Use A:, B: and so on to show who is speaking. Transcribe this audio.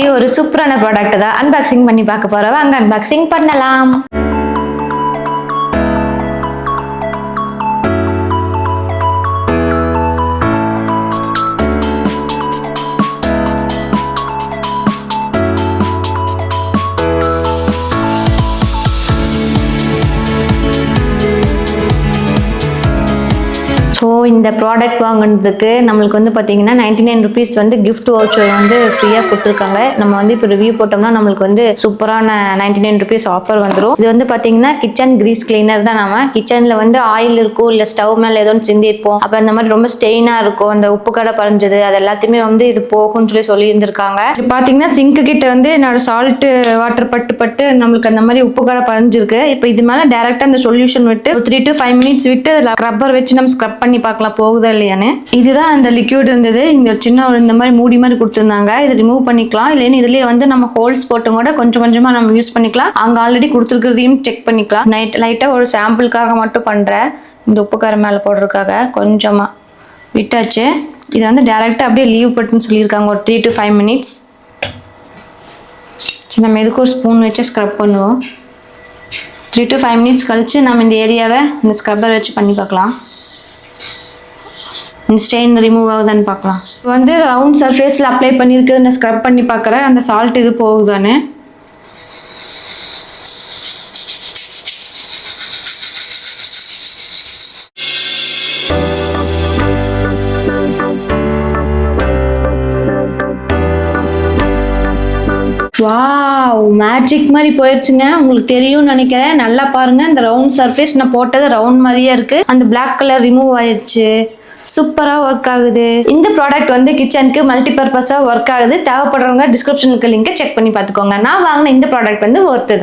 A: இன்னைக்கு ஒரு சூப்பரான ப்ராடக்ட் தான் அன்பாக்சிங் பண்ணி பார்க்க போறவங்க அன்பாக்சிங் பண்ணலாம். ஸோ இந்த ப்ராடக்ட் வாங்குனதுக்கு நம்மளுக்கு வந்து பார்த்தீங்கன்னா நைன்டி நைன் ருபீஸ் வந்து கிஃப்ட் வவுச்சர் வந்து ஃப்ரீயாக கொடுத்துருக்காங்க. நம்ம வந்து இப்போ ரிவ்யூ போட்டோம்னா நம்மளுக்கு வந்து சூப்பரான நைன்டி நைன் ருபீஸ் ஆஃபர் வந்துடும் இது வந்து பார்த்தீங்கன்னா கிச்சன் கிரீஸ் கிளீனர் தான் நம்ம கிச்சனில் வந்து ஆயில் இருக்கும் இல்லை ஸ்டவ் மேலே ஏதோ ஒன்று சிந்திருப்போம் அப்புறம் அந்த மாதிரி ரொம்ப ஸ்டெயினாக இருக்கும். அந்த உப்பு கடை பறிஞ்சது. அது எல்லாத்தையுமே வந்து இது போகும்னு சொல்லி சொல்லியிருந்திருக்காங்க. இது பார்த்தீங்கன்னா சிங்க்கு கிட்ட வந்து என்னோட சால்ட்டு வாட்டர் பட்டு பட்டு நம்மளுக்கு அந்த மாதிரி உப்பு கடை பறிஞ்சிருக்கு. இப்போ இது மேலே டேரெக்டாக அந்த சொல்யூஷன் விட்டு த்ரீ டு ஃபைவ் மினிட்ஸ் விட்டு ரப்பர் வச்சு நம்ம ஸ்க்ரப் பண்ணி பார்க்கலாம் போகுதா இல்லையான்னு. இதுதான் அந்த லிக்யூட் இருந்தது. இந்த சின்ன ஒரு இந்த மாதிரி மூடி மாதிரி கொடுத்துருந்தாங்க. இது ரிமூவ் பண்ணிக்கலாம். இல்லைன்னு இதுலயே வந்து நம்ம ஹோல்ஸ் போட்டு கூட கொஞ்சம் கொஞ்சமா நம்ம யூஸ் பண்ணிக்கலாம். அங்க ஆல்ரெடி கொடுத்துருக்கிறதையும் செக் பண்ணிக்கலாம். நைட் லைட்டா ஒரு சாம்பிளுக்காக மட்டும் பண்றேன் இந்த உப்பு காரம் மேலே போடுறதுக்காக கொஞ்சமா. விட்டாச்சு. இது வந்து டேரெக்டாக அப்படியே லீவ் பட்டுன்னு சொல்லியிருக்காங்க. ஒரு த்ரீ டு ஃபைவ் மினிட்ஸ் சரி நம்ம எதுக்கு ஒரு ஸ்பூன் வச்சு ஸ்க்ரப் பண்ணுவோம்? த்ரீ டு ஃபைவ் மினிட்ஸ் கழிச்சு நம்ம இந்த ஏரியாவை இந்த ஸ்க்ரப்பர் வச்சு பண்ணி பார்க்கலாம். ஸ்டெயின் ரிமூவ் ஆகுதான்னு பார்க்கலாம். இப்போ வந்து ரவுண்ட் சர்ஃபேஸில் அப்ளை பண்ணியிருக்கிறது நான் ஸ்க்ரப் பண்ணி பார்க்குறேன். அந்த சால்ட் இது போகுதானே வாவ் மேஜிக் மாதிரி போயிடுச்சுங்க உங்களுக்கு தெரியும்னு நினைக்கிறேன். நல்லா பாருங்க. இந்த ரவுண்ட் சர்ஃபேஸ் நான் போட்டது ரவுண்ட் மாதிரியே இருக்கு. அந்த பிளாக் கலர் ரிமூவ் ஆயிடுச்சு சூப்பராக ஒர்க் ஆகுது. இந்த ப்ராடக்ட் வந்து கிச்சனுக்கு மல்டி பர்பஸாக ஒர்க் ஆகுது. தேவைப்படுறவங்க டிஸ்கிரிப்ஷனுக்கு லிங்கை செக் பண்ணி பார்த்துக்கோங்க. நான் வாங்கின இந்த ப்ராடக்ட் வந்து ஒர்த்து தான்.